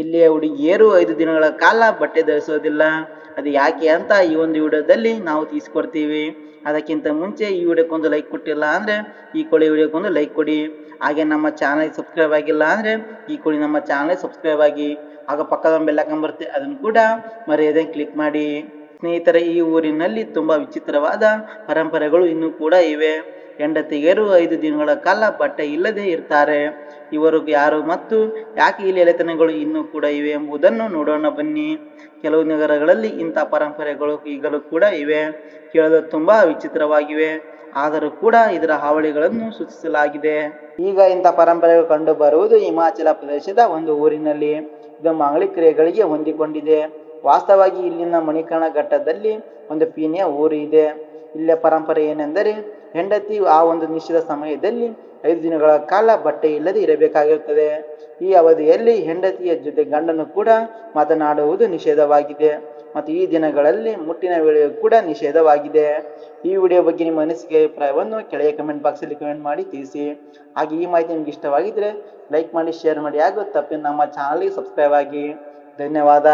ಇಲ್ಲಿಯ ಹುಡುಗಿಯರು ಐದು ದಿನಗಳ ಕಾಲ ಬಟ್ಟೆ ಧರಿಸೋದಿಲ್ಲ. ಅದು ಯಾಕೆ ಅಂತ ಈ ಒಂದು ವಿಡಿಯೋದಲ್ಲಿ ನಾವು ತಿಳಿಸ್ಕೊಡ್ತೀವಿ. ಅದಕ್ಕಿಂತ ಮುಂಚೆ ಈ ವಿಡಿಯೋಕ್ಕೊಂದು ಲೈಕ್ ಕೊಟ್ಟಿಲ್ಲ ಅಂದರೆ ಈ ಕೋಳಿ ವಿಡಿಯೋಕ್ಕೊಂದು ಲೈಕ್ ಕೊಡಿ. ಹಾಗೆ ನಮ್ಮ ಚಾನಲ್ ಸಬ್ಸ್ಕ್ರೈಬ್ ಆಗಿಲ್ಲ ಅಂದರೆ ಈ ಕೋಳಿ ನಮ್ಮ ಚಾನಲ್ ಸಬ್ಸ್ಕ್ರೈಬ್ ಆಗಿ. ಆಗ ಪಕ್ಕದ ಬೆಲ್ಲಕಂ ಬರುತ್ತೆ, ಅದನ್ನು ಕೂಡ ಮರೆಯದೆ ಕ್ಲಿಕ್ ಮಾಡಿ. ಸ್ನೇಹಿತರೆ, ಈ ಊರಿನಲ್ಲಿ ತುಂಬ ವಿಚಿತ್ರವಾದ ಪರಂಪರೆಗಳು ಇನ್ನೂ ಕೂಡ ಇವೆ. ಹೆಂಡತಿಗೆರು ಐದು ದಿನಗಳ ಕಾಲ ಬಟ್ಟೆ ಇಲ್ಲದೆ ಇರ್ತಾರೆ. ಇವರು ಯಾರು ಮತ್ತು ಯಾಕೆ ಇಲ್ಲಿ ಎಲೆತನಗಳು ಇನ್ನೂ ಕೂಡ ಇವೆ ಎಂಬುದನ್ನು ನೋಡೋಣ ಬನ್ನಿ. ಕೆಲವು ನಗರಗಳಲ್ಲಿ ಇಂಥ ಪರಂಪರೆಗಳು ಈಗಲೂ ಕೂಡ ಇವೆ. ಕೇಳಲು ತುಂಬಾ ವಿಚಿತ್ರವಾಗಿವೆ. ಆದರೂ ಕೂಡ ಇದರ ಹಾವಳಿಗಳನ್ನು ಸೂಚಿಸಲಾಗಿದೆ. ಈಗ ಇಂಥ ಪರಂಪರೆಗಳು ಕಂಡು ಬರುವುದು ಹಿಮಾಚಲ ಪ್ರದೇಶದ ಒಂದು ಊರಿನಲ್ಲಿ. ಇದು ಮಾಂಗಲಿಕ ಕ್ರಿಯೆಗಳಿಗೆ ಹೊಂದಿಕೊಂಡಿದೆ. ವಾಸ್ತವವಾಗಿ ಇಲ್ಲಿನ ಮಣಿಕರ್ಣ ಘಟ್ಟದಲ್ಲಿ ಒಂದು ಪೀಣಿಯ ಊರು ಇದೆ. ಇಲ್ಲಿಯ ಪರಂಪರೆ ಏನೆಂದರೆ ಹೆಂಡತಿ ಆ ಒಂದು ನಿಶ್ಚಿತ ಸಮಯದಲ್ಲಿ ಐದು ದಿನಗಳ ಕಾಲ ಬಟ್ಟೆ ಇಲ್ಲದೆ ಇರಬೇಕಾಗಿರುತ್ತದೆ. ಈ ಅವಧಿಯಲ್ಲಿ ಹೆಂಡತಿಯ ಜೊತೆ ಗಂಡನು ಕೂಡ ಮಾತನಾಡುವುದು ನಿಷೇಧವಾಗಿದೆ. ಮತ್ತು ಈ ದಿನಗಳಲ್ಲಿ ಮುಟ್ಟಿನ ವೇಳೆಯೂ ಕೂಡ ನಿಷೇಧವಾಗಿದೆ. ಈ ವಿಡಿಯೋ ಬಗ್ಗೆ ನಿಮ್ಮ ಅನಿಸಿಕೆ, ಅಭಿಪ್ರಾಯವನ್ನು ಕೆಳಗೆ ಕಮೆಂಟ್ ಬಾಕ್ಸಲ್ಲಿ ಕಮೆಂಟ್ ಮಾಡಿ ತಿಳಿಸಿ. ಹಾಗೆ ಈ ಮಾಹಿತಿ ನಿಮ್ಗೆ ಇಷ್ಟವಾಗಿದ್ದರೆ ಲೈಕ್ ಮಾಡಿ ಶೇರ್ ಮಾಡಿ. ಹಾಗೂ ತಪ್ಪಿ ನಮ್ಮ ಚಾನಲ್ಗೆ ಸಬ್ಸ್ಕ್ರೈಬ್ ಆಗಿ. ಧನ್ಯವಾದ.